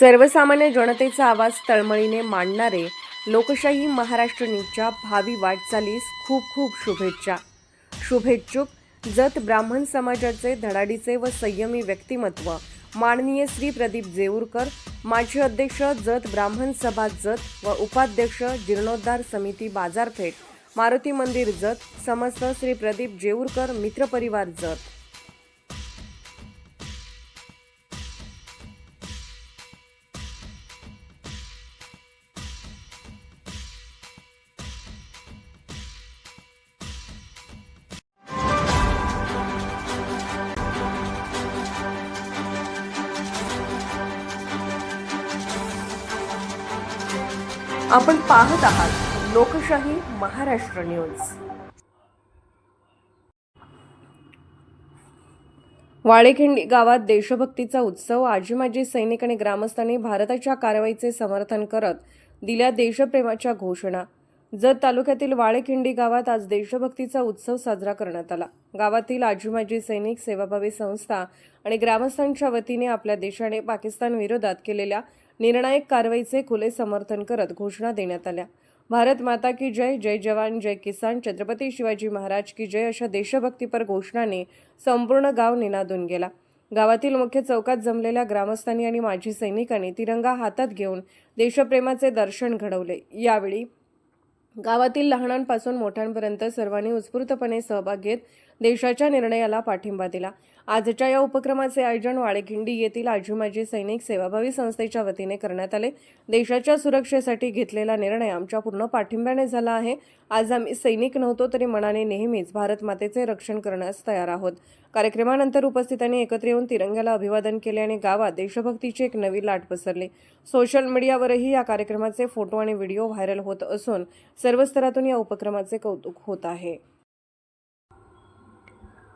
सर्वसामान्य जनतेचा आवाज तळमळीने मांडणारे लोकशाही महाराष्ट्र न्यूजच्या भावी वाटचालीस खूप खूप शुभेच्छा. शुभेच्छुक जत ब्राह्मण समाजाचे धडाडीचे व संयमी व्यक्तिमत्व. माननीय श्री प्रदीप जेऊरकर माजी अध्यक्ष जत ब्राह्मण सभा जत व उपाध्यक्ष जीर्णोद्धार समिती बाजारपेठ मारुती मंदिर जत समस्त श्री प्रदीप जेऊरकर मित्रपरिवार जत. आपण पाहत आहात लोकशाही महाराष्ट्र न्यूज. वाळेखिंडी गावात देशभक्तीचा उत्सव आजी माजी सैनिक आणि ग्रामस्थांनी भारताच्या कारवाईचे समर्थन करत दिल्या देशप्रेमाच्या घोषणा. जत तालुक्यातील वाळेखिंडी गावात आज देशभक्तीचा उत्सव साजरा करण्यात आला. गावातील आजीमाजी सैनिक सेवाभावी संस्था आणि ग्रामस्थांच्या वतीने आपल्या देशाने पाकिस्तान विरोधात केलेल्या निर्णायक कारवाईचे खुले समर्थन करत घोषणा देण्यात आल्या. भारत माता की जय जय जवान जय किसान छत्रपती शिवाजी महाराज की जय अशा देशभक्तीपर घोषणाने संपूर्ण गाव निनादून गेला. गावातील मुख्य चौकात जमलेल्या ग्रामस्थांनी आणि माजी सैनिकांनी तिरंगा हातात घेऊन देशप्रेमाचे दर्शन घडवले. यावेळी गावातील लहानांपासून मोठ्यांपर्यंत सर्वांनी उत्स्फूर्तपणे सहभाग घेत देशाच्या निर्णयाला पाठिंबा दिला. आजच्या या उपक्रमाचे आयोजन वाळेखिंडी येथील आजूमाजी सैनिक सेवाभावी संस्थेच्या वतीने करण्यात आले. देशाच्या सुरक्षेसाठी घेतलेला निर्णय आमच्या पूर्ण पाठिंब्याने झाला आहे. आज आम्ही सैनिक नव्हतो तरी मनाने नेहमीच भारत मातेचे रक्षण करण्यास तयार आहोत. कार्यक्रमानंतर उपस्थितांनी एकत्र येऊन तिरंग्याला अभिवादन केले आणि गावात देशभक्तीची एक नवी लाट पसरली. सोशल मीडियावरही या कार्यक्रमाचे फोटो आणि व्हिडिओ व्हायरल होत असून सर्व स्तरातून या उपक्रमाचे कौतुक होत आहे.